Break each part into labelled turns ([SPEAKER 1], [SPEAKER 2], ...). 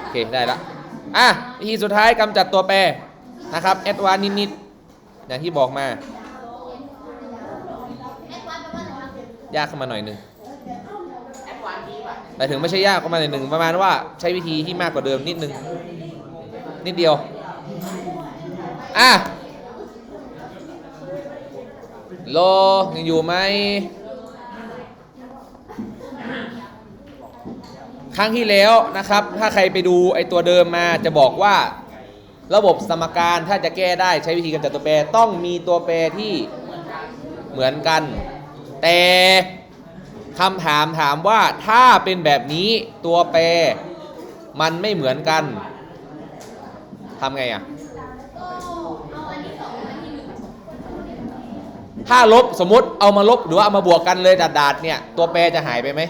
[SPEAKER 1] โอเคได้ละอะวิธีสุดท้ายกำจัดตัวแปรนะครับแอดวานนิดๆอย่างที่บอกมา ยากขึ้นมาหน่อยหนึ่งแต่ถึงไม่ใช่ยากก็มาหน่อยหนึ่งประมาณว่าใช้วิธีที่มากกว่าเดิมนิดนึง นิดเดียว อะโลยังอยู่ไหม ครั้งที่แล้วนะครับ ถ้าใครไปดูไอตัวเดิมมาจะบอกว่า ระบบสมการถ้าจะแก้ได้ใช้วิธีกำจัดตัวแปรต้องมีตัวแปรที่เหมือนกัน แต่คำถามถามว่าถ้าเป็นแบบนี้ตัวแปรมันไม่เหมือนกันทำไงอะถ้าลบสมมติเอามาลบหรือว่าเอามาบวกกันเลยดาดๆเนี่ยตัวแปรจะหายไปไหม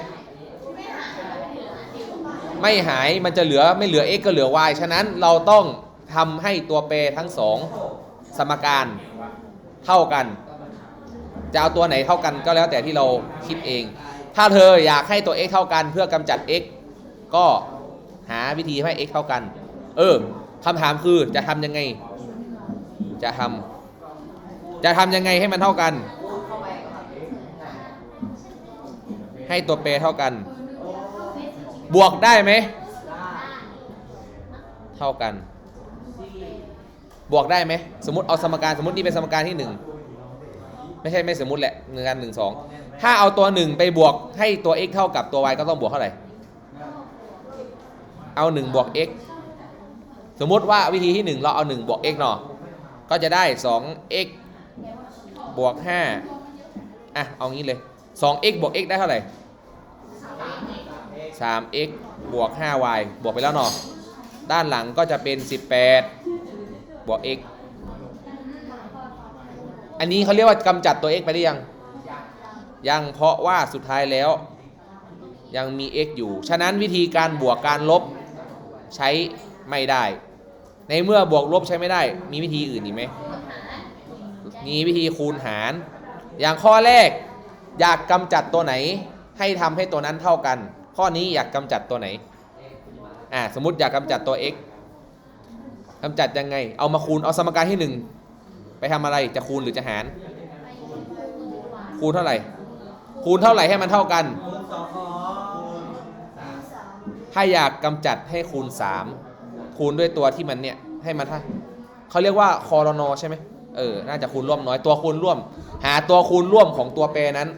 [SPEAKER 1] ไม่หายมันจะเหลือไม่เหลือ x ก็เหลือ y ฉะนั้นเราต้องทำให้ตัวแปรทั้งสองสมการเท่ากัน จะเอาตัวไหนเท่ากันก็แล้วแต่ที่เราคิดเอง ถ้าเธออยากให้ตัว x เท่ากันเพื่อกำจัด x ก็หาวิธีให้ x เท่ากัน เออคำถามคือจะทำยังไง จะทำจะทำยังไงให้มันเท่ากัน ให้ตัวแปรเท่ากัน บวกได้ไหม เท่ากัน บวกได้ไหม สมมติเอาสมการสมมตินี่เป็นสมการที่หนึ่งไม่ใช่ไม่สมมติแหละหนึ่งกันหนึ่งสองถ้าเอาตัวหนึ่งไปบวกให้ตัว x เท่ากับตัว y ก็ต้องบวกเท่าไหร่ เอาหนึ่งบวก x สมมติว่าวิธีที่หนึ่งเราเอาหนึ่งบวก x เนาะก็จะได้ 2x บวก5อะเอางี้เลย 2x บวก x ได้เท่าไหร่ 3x บวก 5y บวกไปแล้วเนาะด้านหลังก็จะเป็น 18 บวก x อันนี้เขาเรียกว่ากำจัดตัว x ไปหรือยัง ยังเพราะว่าสุดท้ายแล้ว ยังมี x อยู่ ฉะนั้นวิธีการบวกการลบใช้ไม่ได้ ในเมื่อบวกลบใช้ไม่ได้ มีวิธีอื่นอีกไหม มีวิธีคูณหาร อย่างข้อแรกอยากกำจัดตัวไหน ให้ทำให้ตัวนั้นเท่ากัน ข้อนี้อยากกำจัดตัวไหนอ่าสมมติอยากกำจัดตัว x กำจัดยังไง เอามาคูณเอาสมการที่ 1 ไปทำอะไรจะคูณหรือจะหาร คูณเท่าไหร่ คูณเท่าไหร่ให้มันเท่ากัน ถ้าอยากกำจัดให้คูณ 3 คูณด้วยตัวที่มันเนี่ยให้มันท่าเขาเรียกว่าคอรนอใช่ไหมเออ น่าจะคูณร่วมน้อยตัวคูณร่วม หาตัวคูณร่วมของตัวแปรนั้น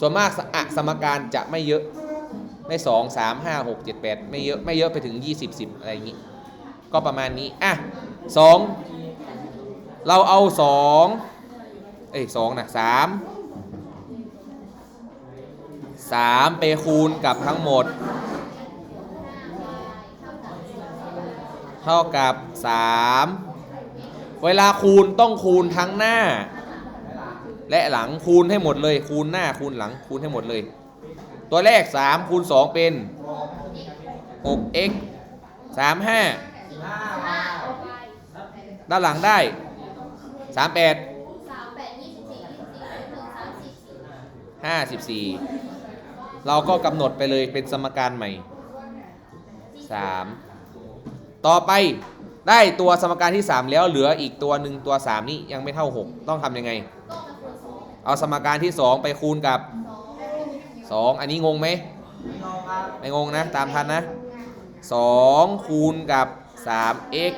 [SPEAKER 1] ส่วนมากอะสมการจะไม่เยอะ ไม่สองสามห้าหกเจ็ดแปดไม่เยอะไม่เยอะไปถึงยี่สิบสิบอะไรอย่างนี้ ก็ประมาณนี้ อะสองเราเอาสองเอ้ยสองนะสามสามไปคูณกับทั้งหมด เท่ากับสามเวลาคูณต้องคูณทั้งหน้า และหลังคูณให้หมดเลย คูณหน้าคูณหลังคูณให้หมดเลย ตัวแรก3คูณ2เป็น 6x 35 ด้านหลังได้ 38 54 เราก็กำหนดไปเลยเป็นสมการใหม่ 3 ต่อไปได้ตัวสมการที่ 3 แล้วเหลืออีกตัวหนึ่งตัว 3 นี้ยังไม่เท่า 6 ต้องทำยังไง เอาสมการที่ 2 ไปคูณกับ 2 อันนี้งงไหมไม่งงนะ ตามทันนะ2คูณกับ 3x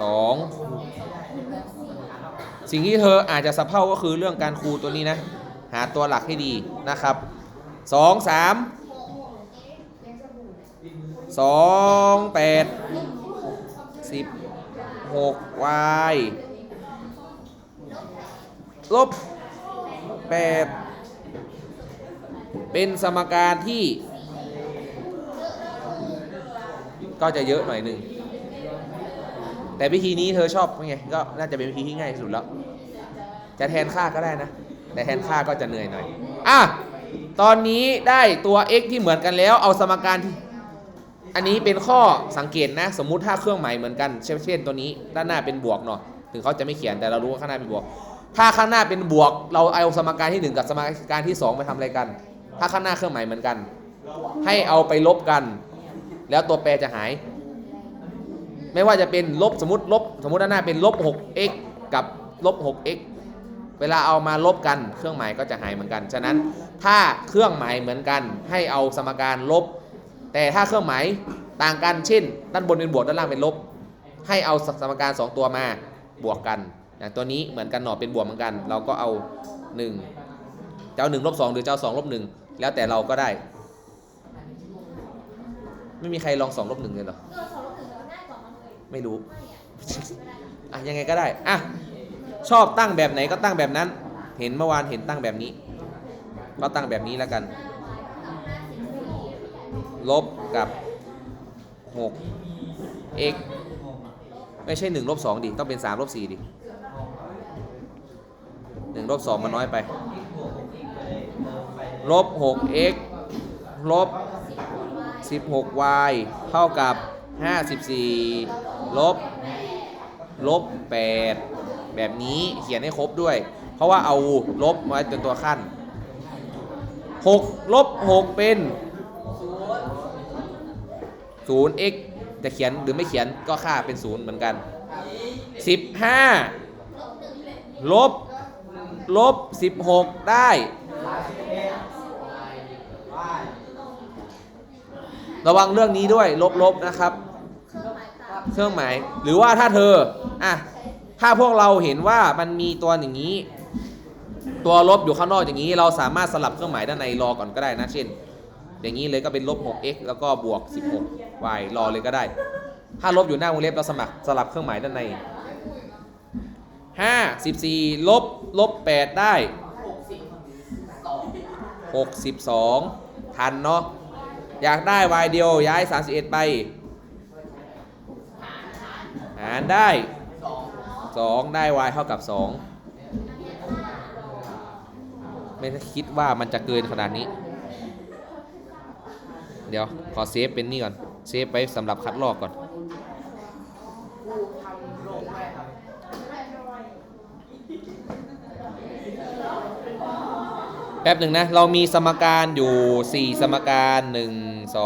[SPEAKER 1] 2สิ่งที่เธออาจจะสะเพร่าก็คือเรื่องการคูณตัวนี้นะ หาตัวหลักให้ดีนะครับ2 3 2 8 16 y ลบ 8 เป็นสมการที่ ก็จะเยอะหน่อยหนึ่ง แต่วิธีนี้เธอชอบไง ก็น่าจะเป็นวิธีที่ง่ายที่สุดแล้ว จะแทนค่าก็ได้นะ แต่แทนค่าก็จะเหนื่อยหน่อย อะ ตอนนี้ได้ตัว x ที่เหมือนกันแล้ว เอาสมการที่อันนี้เป็นข้อสังเกตนะ สมมุติถ้าเครื่องหมายเหมือนกัน เช่นเช่นตัวนี้ ด้านหน้าเป็นบวกเนาะถึงเขาจะไม่เขียนแต่เรารู้ว่าข้างหน้าเป็นบวก ถ้าข้างหน้าเป็นบวก เราเอาสมการที่ 1 กับสมการที่ 2 ไปทำอะไรกัน ถ้าข้างหน้าเครื่องหมายเหมือนกัน ให้เอาไปลบกัน แล้วตัวแปรจะหาย ไม่ว่าจะเป็นลบสมมติลบ สมมติด้านหน้าเป็นลบ 6x กับลบ 6x เวลาเอามาลบกัน เครื่องหมายก็จะหายเหมือนกัน ฉะนั้นถ้าเครื่องหมายเหมือนกัน ให้เอาสมการลบ แต่ถ้าเครื่องหมายต่างกัน เช่น ด้านบนเป็นบวก ด้านล่างเป็นลบ ให้เอาสมการ 2 ตัวมาบวกกัน อย่างตัวนี้เหมือนกันหนอเป็นบวกเหมือนกัน เราก็เอา 1 เจ้า1ลบ2หรือเจ้า2ลบ1แล้วแต่เราก็ได้ ไม่มีใครลอง2ลบ1เลยเหรอ
[SPEAKER 2] เออสองลบหนึ่งมันง่ายกว่ามัน
[SPEAKER 1] ไม่รู้
[SPEAKER 2] อะ
[SPEAKER 1] อะยังไงก็ได้อะชอบตั้งแบบไหนก็ตั้งแบบนั้น เห็นเมื่อวานเห็นตั้งแบบนี้ ก็ตั้งแบบนี้แล้วกัน ลบกับ 6 x ไม่ใช่1ลบ2ดิ ต้องเป็น3ลบ4ดิ 1ลบ2มันน้อยไปลบ 6x ลบ 16y เท่ากับ 54 ลบ ลบ 8 แบบนี้เขียนให้ครบด้วย เพราะว่าเอาลบไว้เป็นตัวขั้น 6 ลบ 6 เป็น 0 x จะเขียนหรือไม่เขียนก็ค่าเป็น 0 เหมือนกัน 15 ลบ ลบ 16 ได้ ระวังเรื่องนี้ด้วยลบลบนะครับ
[SPEAKER 2] เครื่องหมายต่าง
[SPEAKER 1] เครื่องหมาย หรือว่าถ้าเธอ อะ ถ้าพวกเราเห็นว่ามันมีตัวอย่างนี้ ตัวลบอยู่ข้างนอกอย่างนี้ เราสามารถสลับเครื่องหมายด้านในรอก่อนก็ได้นะ เช่น อย่างนี้เลยก็เป็นลบ 6x แล้วก็บวก 16y รอเลยก็ได้ ถ้าลบอยู่หน้าวงเล็บเราสมัครสลับเครื่องหมายด้านใน 5 14ลบลบ8ได้62ทันเนาะอยากได้ y เดียวย้าย31ไปหารได้2ได้ y เท่ากับ2ไม่คิดว่ามันจะเกินขนาดนี้ เดี๋ยว ขอเซฟเป็นนี่ก่อน เซฟไปสำหรับคัดลอกก่อน แป๊บหนึ่งนะ เรามีสมการอยู่ 4 สมการ 1 2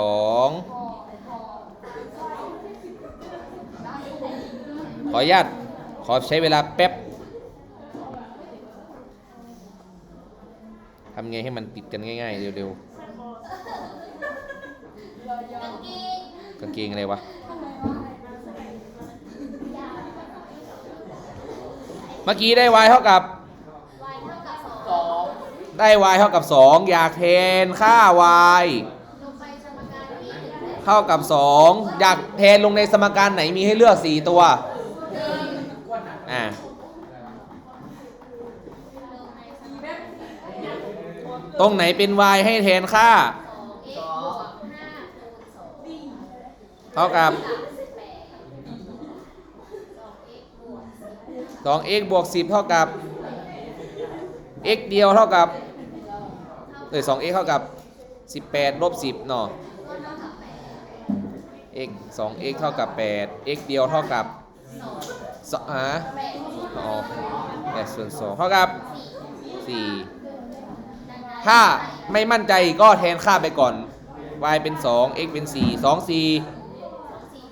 [SPEAKER 1] ขออนุญาตขอใช้เวลาแป๊บทำไงให้มันติดกันง่ายๆ เร็ว
[SPEAKER 2] กางเกง
[SPEAKER 1] ๆกางเกงอะไรวะเมื่อกี้ได้ y เท่ากับ
[SPEAKER 2] วายเท่ากับสอง
[SPEAKER 1] ได้ y เท่ากับ 2 อยากแทนค่า y เท่ากับ 2 อยากแทนลงในสมการไหนมีให้เลือก 4 ตัวอ่าตรงไหนเป็น y ให้แทนค่า
[SPEAKER 2] สอง x บวกห้าคูณสอง
[SPEAKER 1] เท่ากับ 2x บวก 10 เท่ากับ x เดียวเท่ากับเอ้ย 2x เท่ากับ 18ลบ10เนาะ
[SPEAKER 2] ก็เท่ากับแปด
[SPEAKER 1] x 2x เท่ากับ 8 x เดียวเท่ากับ
[SPEAKER 2] สอง
[SPEAKER 1] ฮะ
[SPEAKER 2] แปด
[SPEAKER 1] อ๋อ8ส่วน2เท่ากับ4
[SPEAKER 2] ดังนั้น
[SPEAKER 1] ถ้าไม่มั่นใจก็แทนค่าไปก่อน y เป็น 2 x เป็น 4 2 4
[SPEAKER 2] สี่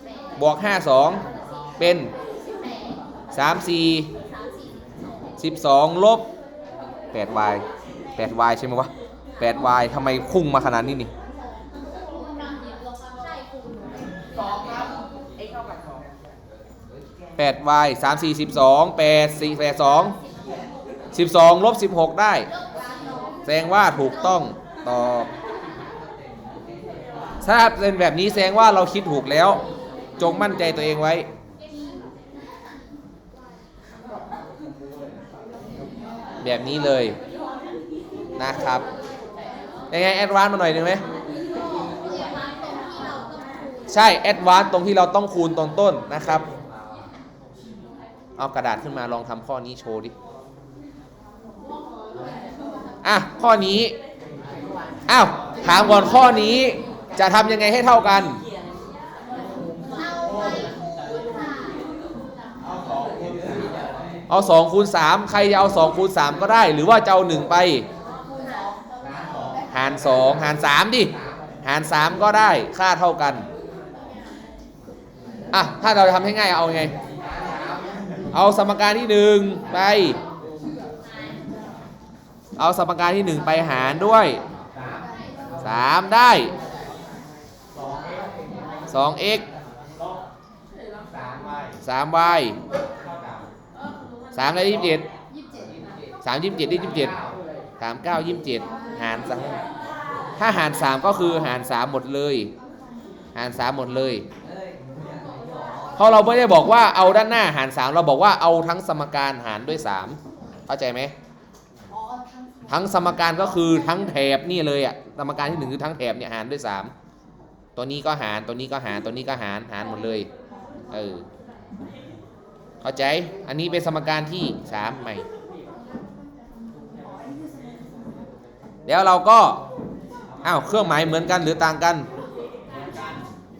[SPEAKER 2] แปด
[SPEAKER 1] บวก 5 2 เป็น
[SPEAKER 2] สิบแปด
[SPEAKER 1] 3 4
[SPEAKER 2] สามสี่
[SPEAKER 1] 12 ลบ 8y 8y ใช่ไหมวะ 8y ทำไมพุ่งมาขนาดนี้นี่
[SPEAKER 2] คูณกลายิบลงมาใช่คูณ
[SPEAKER 3] สองครับ x เท่ากับสอง
[SPEAKER 1] 8y 3 4 12 8 4 8 2 12ลบ16ได้ แสดงว่าถูกต้องตอบถ้าเป็นแบบนี้แสดงว่าเราคิดถูกแล้ว จงมั่นใจตัวเองไว้ แบบนี้เลยนะครับยังไงแอดวานมาหน่อยหนึ่งไหมใช่แอดวานตรงที่เราต้องคูณตอนต้นนะครับ เอากระดาษขึ้นมาลองทำข้อนี้โชว์ดิอะข้อนี้อ้าวถามก่อนข้อนี้จะทำยังไงให้เท่ากัน
[SPEAKER 2] เอาไว้คูณค่ะ
[SPEAKER 1] เอา2คูณ3ใครจะเอา2คูณ3ก็ได้ หรือว่าจะเอา1ไป หารสองหารสามดิ หารสามก็ได้ค่าเท่ากันอะถ้าเราทำให้ง่ายเอาไง เอาสมการที่หนึ่งไป เอาสมการที่หนึ่งไปหารด้วยสามได้สอง x สาม y สามได้ยี่สิบเจ็ดสามยี่สิบเจ็ดได้ยี่สิบเจ็ดสามเก้ายี่สิบเจ็ดหารสามถ้าหารสามก็คือหารสามหมดเลย หารสามหมดเลยเพราะเราไม่ได้บอกว่าเอาด้านหน้าหารสามเราบอกว่าเอาทั้งสมการหารด้วยสามเข้าใจไหมทั้งสมการก็คือทั้งแถบนี่เลยอะสมการที่หนึ่งคือทั้งแถบเนี่ยหารด้วยสามตัวนี้ก็หารตัวนี้ก็หารตัวนี้ก็หารหารหมดเลยเออ เข้าใจ อันนี้เป็นสมการที่สามใหม่เดี๋ยวเราก็ อ้าว เครื่องหมายเหมือนกันหรือต่างกัน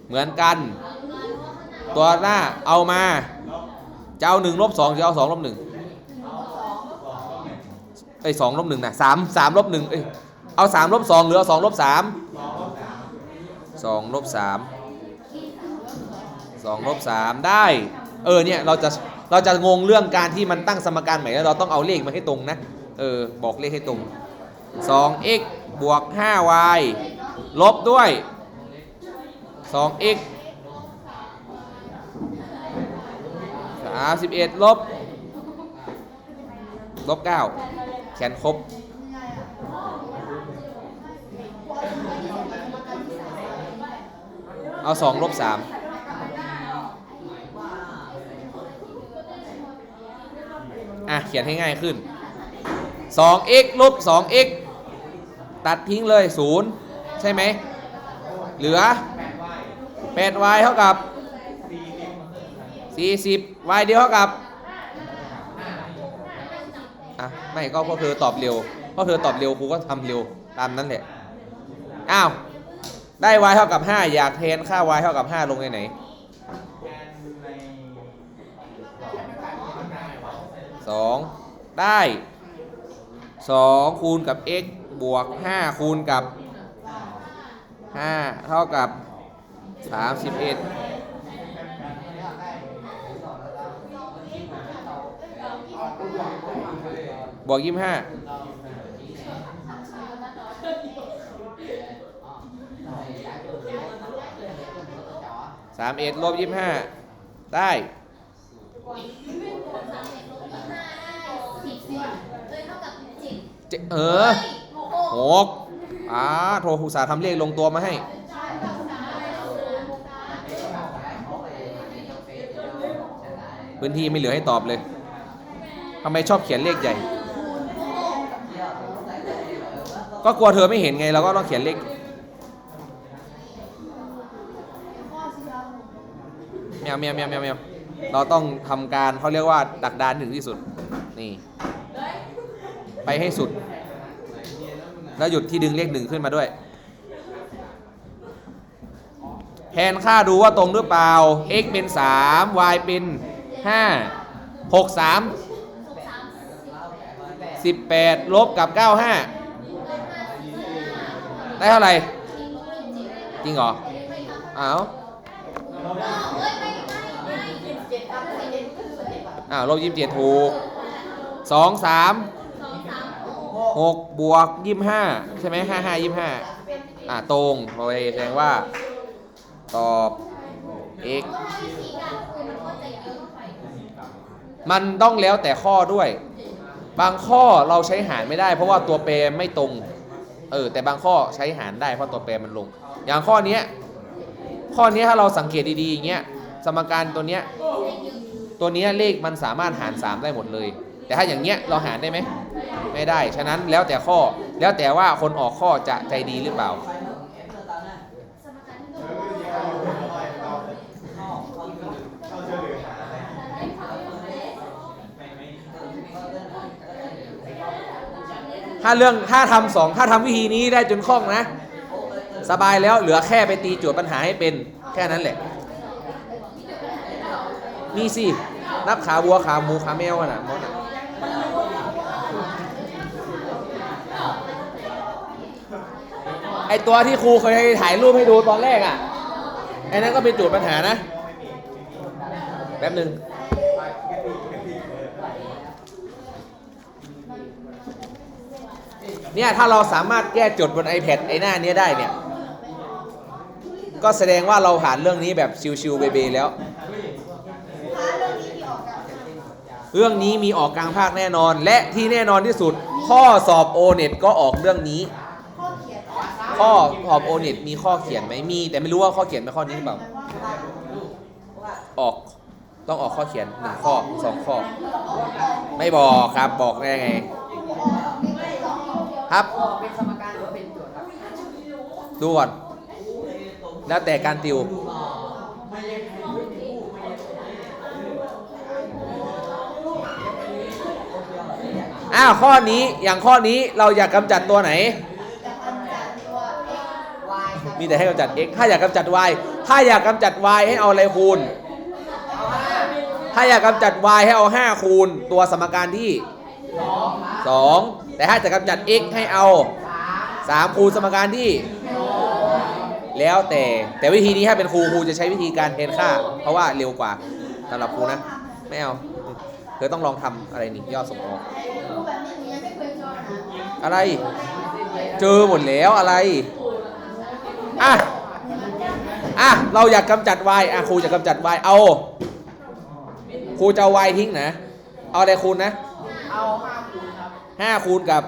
[SPEAKER 1] เหมือนกัน ตัวหน้าเอามาจะเอาหนึ่งลบสองจะเอาสองลบหนึ่งเอ้ยสองลบหนึ่งนะสามสามลบหนึ่งเอ้ยเอาสามลบสองหรือเอาสองลบสามสองลบสามสองลบสามได้ เออเนี่ย เราจะ เราจะงงเรื่องการที่มันตั้งสมการใหม่แล้วเราต้องเอาเลขมาให้ตรงนะ เออ บอกเลขให้ตรง 2x บวก 5y ลบด้วย 2x 31 ลบ ลบ 9 แขนครบเอา 2 ลบ 3 อะเขียนให้ง่ายขึ้น 2x ลบ 2x ตัดทิ้งเลย 0 ใช่ไหม เหลือ 8y เท่ากับ 40 y เดียวเท่ากับอะไม่ก็เพราะเธอตอบเร็วเพราะเธอตอบเร็วครูก็ทำเร็วตามนั้นแหละ อ้าว ได้ y เท่ากับ 5 อยากแทนค่า y เท่ากับ 5 ลงในไหน 2 ได้ 2 คูณกับ x บวก 5 คูณกับ 5 เท่ากับ 31บวก25สามเอ็ดลบยี่ห้าได้
[SPEAKER 2] สิบสิเลยเท่ากับเจ็ด
[SPEAKER 1] เจเออ
[SPEAKER 2] ห
[SPEAKER 1] หกอ่าโทรอุตสาห์ทำเลขลงตัวมาให้ พื้นที่ไม่เหลือให้ตอบเลยทำไมชอบเขียนเลขใหญ่ ก็กลัวเธอไม่เห็นไงเราก็ต้องเขียนเลขแมวแมวแมวแมวแมวเราต้องทำการเขาเรียกว่าดักดานถึงที่สุด นี่ ไปให้สุด แล้วหยุดที่ดึงเลขหนึ่งขึ้นมาด้วย แทนค่าดูว่าตรงหรือเปล่า x เป็น 3 y เป็น 5 6 3 18 ลบกับ 95 ได้เท่าไหร่ จริงเหรออ้าวอ้าวลบ27ถูก 2 3 6บวก25ใช่ไหม5 5 25อ่าตรงโอเคแสดงว่า ตอบ x มันต้องแล้วแต่ข้อด้วย บางข้อเราใช้หารไม่ได้ เพราะว่าตัวแปรไม่ตรง เออแต่บางข้อใช้หารได้เพราะตัวแปรมันลง อย่างข้อนี้ข้อนี้ถ้าเราสังเกตดีๆอย่างเงี้ยสมการตัวเนี้ยตัวเนี้ยเลขมันสามารถหาร 3 ได้หมดเลย แต่ถ้าอย่างเงี้ยเราหารได้ไหม ไม่ได้ ฉะนั้นแล้วแต่ข้อ แล้วแต่ว่าคนออกข้อจะใจดีหรือเปล่า ถ้าเรื่องถ้าทำสองถ้าทำวิธีนี้ได้จนคล่องนะ สบายแล้วเหลือแค่ไปตีโจทย์ปัญหาให้เป็นแค่นั้นแหละ มีสิ นับขาวัวขาหมูขาแมวอะนะมด อะอตัวที่ครูเคยถ่ายรูปให้ดูตอนแรกอะไอ้นั้นก็เป็นจุดปัญหานะ แป๊บหนึ่งเนี่ยถ้าเราสามารถแก้จทย์บน iPad ไอ้หน้าเนี้ยได้เนี่ย ก็แสดงว่าเราผ่านเรื่องนี้แบบชิวๆเบๆแล้ว เรื่องนี้มีออกกลางภาคแน่นอน และที่แน่นอนที่สุด ข้อสอบโอเน็ตก็ออกเรื่องนี้ ข้อสอบโอเน็ตมีข้อเขียนไหมมี แต่ไม่รู้ว่าข้อเขียนเป็นข้อนี้หรือเปล่าออกต้องออกข้อเขียนหนึ่งข้อสองข้อ ไม่บอกครับบอกได้ไง ครับ
[SPEAKER 3] เป็นสมการหรือเป็นโจทย์ครับ
[SPEAKER 1] ดูก่อนแล้วแต่การติว อ้าวข้อนี้อย่างข้อนี้เราอยากกำจัดตัวไหน มีแต่ให้กำจัด x ถ้าอยากกำจัด y ถ้าอยากกำจัด y ให้เอาอะไรคูณ ถ้าอยากกำจัด y ให้เอา 5 คูณ ตัวสมการที่ 2 แต่ถ้าจะกำจัด x ให้เอา 3 คูณสมการที่ แล้วแต่แต่วิธีนี้ถ้าเป็นครูครูจะใช้วิธีการเทนค่า เพราะว่าเร็วกว่าสำหรับครูนะ ไม่เอาเธอต้องลองทำอะไรนี่ย่อส่งออกอะไร เจอหมดแล้วอะไร อะอะเราอยากกำจัด y อะครูจะกำจัด y เอาครูจะเอา y ทิ้งนะ เอาอะไรคูณนะ
[SPEAKER 3] เอาห้าคูณครับ
[SPEAKER 1] 5คูณกับ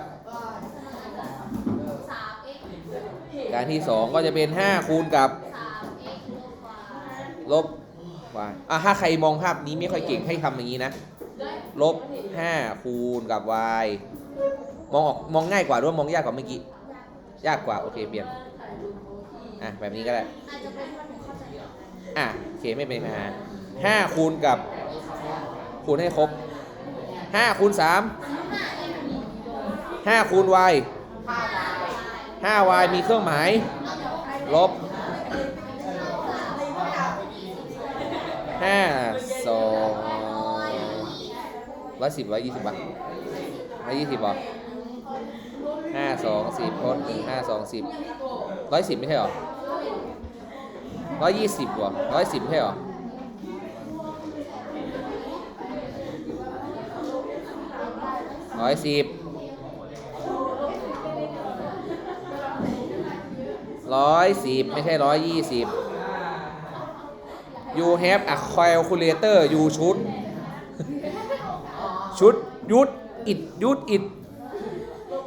[SPEAKER 1] การที่2ก็จะเป็น5คูณกับลบ y อะถ้าใครมองภาพนี้ไม่ค่อยเก่งให้ทำอย่างนี้นะลบ5คูณกับ y มองออกมองง่ายกว่าหรือว่ามองยากกว่าเมื่อกี้ ยากกว่า โอเค เปลี่ยน อะแบบนี้ก็ได้อะโอเคไม่เป็นปัญหาห้าคูณกับ คูณให้ครบห้าคูณสามห้าคูณ y ห้า y มีเครื่องหมาย ลบห้าสองร้อยสิบร้อยยี่สิบบาทร้อยยี่สิบหรอห้าสองสิบลดหนึ่งห้าสองสิบ ร้อยสิบไม่ใช่หรอร้อยยี่สิบวะร้อยสิบไม่ใช่หรอร้อยสิบร้อยสิบไม่ใช่ร้อยยี่สิบ you have a calculator you should ชุดยุดอิดยุดอิด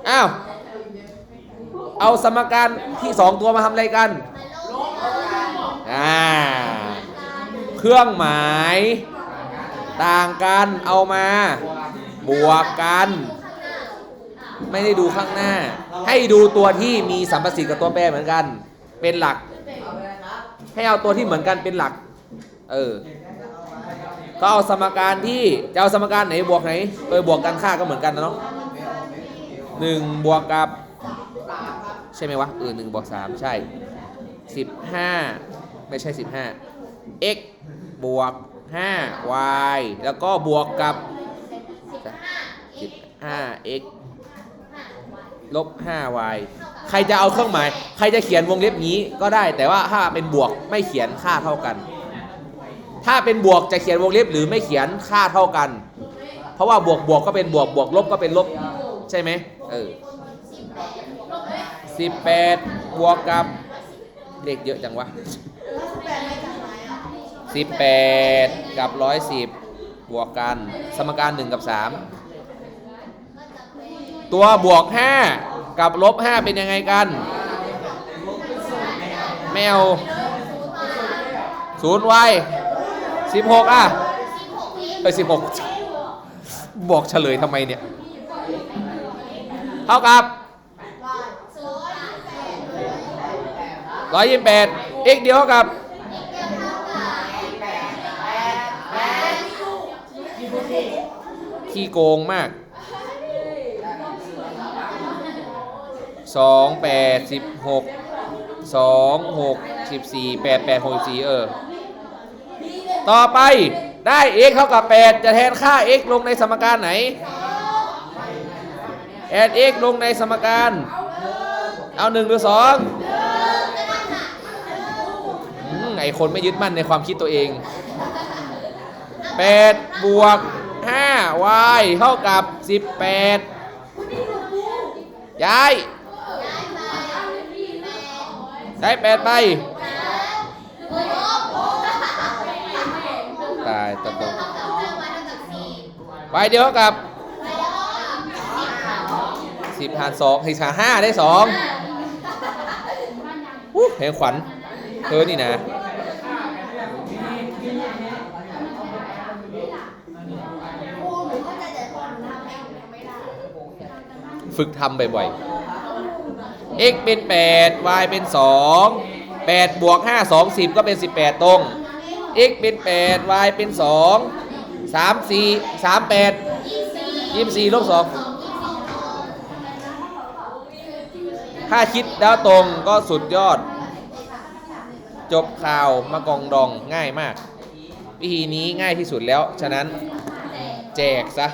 [SPEAKER 1] อ้าว เอาสมการที่สองตัวมาทำอะไรกันอ่าเครื่องหมาย ต่างกันเอามา บวกกัน ไม่ได้ดูข้างหน้า ให้ดูตัวที่มีสัมประสิทธิ์กับตัวแปรเหมือนกัน เป็นหลัก ให้เอาตัวที่เหมือนกันเป็นหลัก เออก็เอาสมการที่จะเอาสมการไหนบวกไหนเออบวกกันค่าก็เหมือนกันนะเนาะหนึ่งบวกกับ ใช่ไหมวะเออหนึ่งบวกสามใช่สิบห้าไม่ใช่สิบห้า x บวกห้า y แล้วก็บวกกับสิบห้า x ลบห้า y ใครจะเอาเครื่องหมาย ใครจะเขียนวงเล็บนี้ก็ได้ แต่ว่าถ้าเป็นบวกไม่เขียนค่าเท่ากัน ถ้าเป็นบวกจะเขียนวงเล็บหรือไม่เขียนค่าเท่ากัน เพราะว่าบวกบวกก็เป็นบวกบวกลบก็เป็นลบใช่ไหมเออ สิบแปดบวกกับเลขเยอะจังวะสิบแปดกับร้อยสิบบวกกัน สมการหนึ่งกับสามตัวบวกห้ากับลบห้าเป็นยังไงกันแมวศูนย์ไวสิบหกอะเอ้ยสิบหกบอกเฉลยทำไมเนี่ย เท่ากับ ร้อยยี่สิบแปด x เดียวเท่ากับ ขี้โกงมากสองแปดสิบหกสองหกสิบสี่แปดแปดหกสี่เออ ต่อไปได้ x เท่ากับ 8 จะแทนค่า x ลงในสมการไหนแทน x ลงในสมการ เอา 1 หรือ 2 อ้คนไม่ยึดมั่นในความคิดตัวเองแปดบวกห้า y เท่ากับสิบแปดย้าย
[SPEAKER 2] ย้ายไปแปด
[SPEAKER 1] ได้แปดไปตายตั
[SPEAKER 2] วันเท่ากับสี่
[SPEAKER 1] y เดียวกับสิบหารสองให้ชาห้าได้สองอู้แหงขวัญเธอนี่นะ
[SPEAKER 2] ครูหนูเข้าใจแต่ตอนหนูทำให้หนูยังไม่ได้
[SPEAKER 1] ฝึกทำบ่อยๆ x เป็น 8 y เป็น 2 8บวก5 2 10 ก็เป็น 18 ตรง x เป็น 8 y เป็น 2 3 4 3 8 24ลบ2ถ้าคิดแล้วตรงก็สุดยอด จบข่าวมากองดองง่ายมาก วิธีนี้ง่ายที่สุดแล้ว ฉะนั้นแจกซะ